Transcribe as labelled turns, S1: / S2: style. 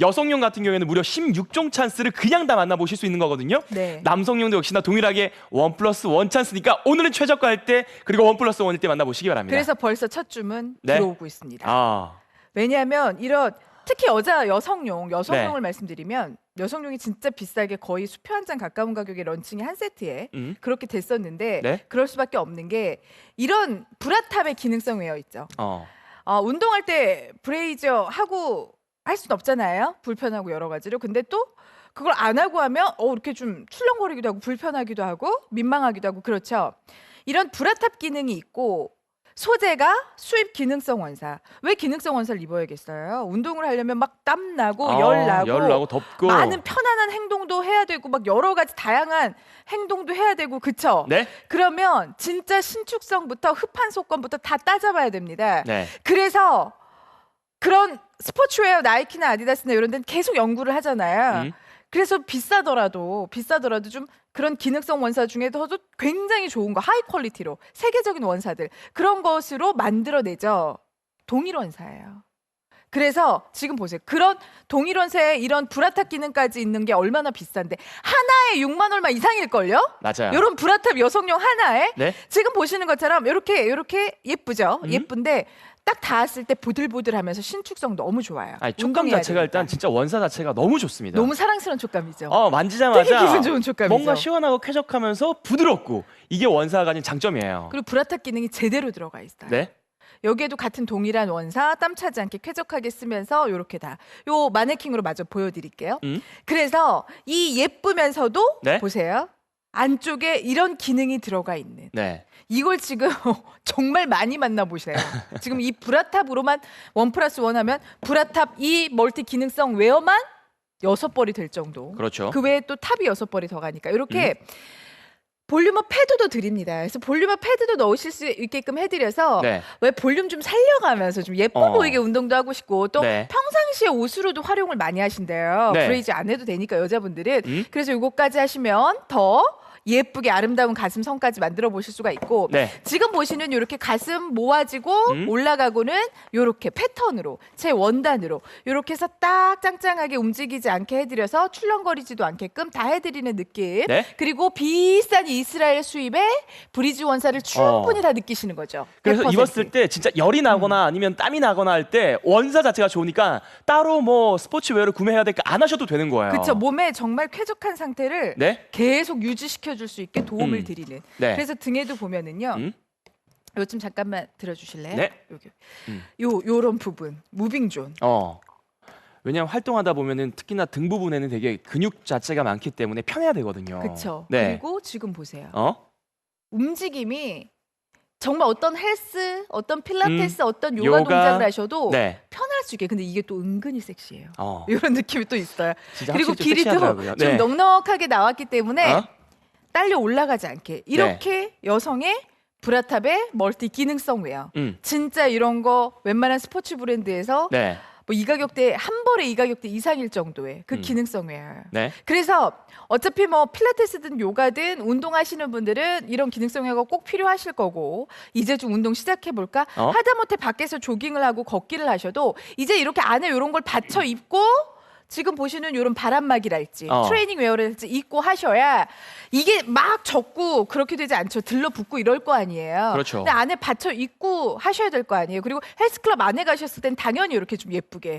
S1: 여성용 같은 경우에는 무려 16종 찬스를 그냥 다 만나보실 수 있는 거거든요.
S2: 네.
S1: 남성용도 역시나 동일하게 원 플러스 원 찬스니까 오늘은 최저가일 때 그리고 원 플러스 원일 때 만나보시기 바랍니다.
S2: 그래서 벌써 첫 주문
S1: 네.
S2: 들어오고 있습니다.
S1: 아,
S2: 왜냐하면 이런 특히 여자 여성용 여성용을
S1: 네.
S2: 말씀드리면 여성용이 진짜 비싸게 거의 수표 한 장 가까운 가격의 런칭이 한 세트에
S1: 음,
S2: 그렇게 됐었는데
S1: 네.
S2: 그럴 수밖에 없는 게 이런 브라탑의 기능성 웨어 있죠.
S1: 어,
S2: 어, 운동할 때 브레이저 하고 할 수는 없잖아요. 불편하고 여러 가지로. 근데 또 그걸 안 하고 하면 어 이렇게 좀 출렁거리기도 하고 불편하기도 하고 민망하기도 하고 그렇죠. 이런 브라탑 기능이 있고 소재가 수입 기능성 원사. 왜 기능성 원사를 입어야겠어요? 운동을 하려면 막 땀 나고
S1: 아,
S2: 열 나고
S1: 열 나고 덥고
S2: 많은 편안한 행동도 해야 되고 막 여러 가지 다양한 행동도 해야 되고 그쵸?
S1: 네,
S2: 그러면 진짜 신축성부터 흡한 속건부터 다 따져봐야 됩니다.
S1: 네,
S2: 그래서 그런 스포츠웨어 나이키나 아디다스나 이런 데는 계속 연구를 하잖아요.
S1: 음.
S2: 그래서 비싸더라도 비싸더라도 좀 그런 기능성 원사 중에서도 굉장히 좋은 거 하이 퀄리티로 세계적인 원사들 그런 것으로 만들어내죠. 동일 원사예요. 그래서 지금 보세요. 그런 동일 원사에 이런 브라탑 기능까지 있는 게 얼마나 비싼데 하나에 6만 얼마 이상일걸요?
S1: 맞아요.
S2: 이런 브라탑 여성용 하나에
S1: 네,
S2: 지금 보시는 것처럼 이렇게 이렇게 예쁘죠?
S1: 음.
S2: 예쁜데 딱 닿았을 때 보들보들하면서 신축성 너무 좋아요.
S1: 아니, 촉감 자체가
S2: 되니까.
S1: 일단 진짜 원사 자체가 너무 좋습니다.
S2: 너무 사랑스러운 촉감이죠.
S1: 어, 만지자마자
S2: 되게 기분 좋은 촉감이죠.
S1: 뭔가 시원하고 쾌적하면서 부드럽고 이게 원사가 가진 장점이에요.
S2: 그리고 브라탑 기능이 제대로 들어가 있어요.
S1: 네,
S2: 여기에도 같은 동일한 원사 땀 차지 않게 쾌적하게 쓰면서 요렇게 다 요 마네킹으로 마저 보여드릴게요.
S1: 음.
S2: 그래서 이 예쁘면서도
S1: 네.
S2: 보세요. 안쪽에 이런 기능이 들어가 있는
S1: 네,
S2: 이걸 지금 정말 많이 만나보세요. 지금 이 브라탑으로만 원 플러스 원 하면 브라탑 이 멀티 기능성 웨어만 여섯 벌이 될 정도.
S1: 그렇죠. 음.
S2: 그 외에 또 탑이 여섯 벌이 더 가니까 이렇게 볼륨업 패드도 드립니다. 그래서 볼륨업 패드도 넣으실 수 있게끔 해드려서
S1: 네,
S2: 왜 볼륨 좀 살려가면서 좀 예뻐
S1: 어.
S2: 보이게 운동도 하고 싶고 또
S1: 네.
S2: 평상시에 옷으로도 활용을 많이 하신대요.
S1: 네.
S2: 브레이즈 안 해도 되니까 여자분들은
S1: 음.
S2: 그래서 이거까지 하시면 더 예쁘게 아름다운 가슴선까지 만들어 보실 수가 있고
S1: 네,
S2: 지금 보시는 이렇게 가슴 모아지고
S1: 음.
S2: 올라가고는 이렇게 패턴으로 제 원단으로 이렇게 해서 딱 짱짱하게 움직이지 않게 해드려서 출렁거리지도 않게끔 다 해드리는 느낌.
S1: 네.
S2: 그리고 비싼 이스라엘 수입의 브리즈 원사를 충분히 다 느끼시는 거죠.
S1: 어. 그래서
S2: 100%.
S1: 입었을 때 진짜 열이 나거나 아니면 땀이 나거나 할 때 원사 자체가 좋으니까 따로 뭐 스포츠웨어를 구매해야 될까 안 하셔도 되는 거예요.
S2: 그쵸 몸에 정말 쾌적한 상태를
S1: 네,
S2: 계속 유지시켜 줄 수 있게 도움을
S1: 음.
S2: 드리는.
S1: 네,
S2: 그래서 등에도 보면은요.
S1: 음.
S2: 요즘 잠깐만 들어주실래요?
S1: 네.
S2: 여기
S1: 음.
S2: 요 요런 부분 무빙 존.
S1: 어. 왜냐면 활동하다 보면은 특히나 등 부분에는 되게 근육 자체가 많기 때문에 편해야 되거든요.
S2: 그쵸.
S1: 네.
S2: 그리고 지금 보세요.
S1: 어?
S2: 움직임이 정말 어떤 헬스, 어떤 필라테스, 어떤 요가,
S1: 음. 요가.
S2: 동작을 하셔도
S1: 네.
S2: 편할 수 있게. 근데 이게 또 은근히 섹시해요.
S1: 어.
S2: 이런 느낌이 또 있어요. 그리고 길이도
S1: 섹시하더라고요.
S2: 좀
S1: 네.
S2: 넉넉하게 나왔기 때문에
S1: 어?
S2: 딸려 올라가지 않게 이렇게 여성의 브라탑의 멀티 기능성 웨어.
S1: 음.
S2: 진짜 이런 거 웬만한 스포츠 브랜드에서
S1: 네.
S2: 뭐 이 가격대 한 벌에 이 가격대 이상일 정도의 그
S1: 음.
S2: 기능성 웨어.
S1: 네.
S2: 그래서 어차피 뭐 필라테스든 요가든 운동하시는 분들은 이런 기능성 웨어가 꼭 필요하실 거고 이제 좀 운동 시작해 볼까
S1: 어?
S2: 하다못해 밖에서 조깅을 하고 걷기를 하셔도 이제 이렇게 안에 이런 걸 받쳐 입고 지금 보시는 이런 바람막이랄지
S1: 어.
S2: 트레이닝 웨어랄지 입고 하셔야 이게 막 젖고 그렇게 되지 않죠 들러붙고 이럴 거 아니에요.
S1: 그렇죠.
S2: 근데 안에 받쳐 입고 하셔야 될 거 아니에요. 그리고 헬스클럽 안에 가셨을 땐 당연히 이렇게 좀 예쁘게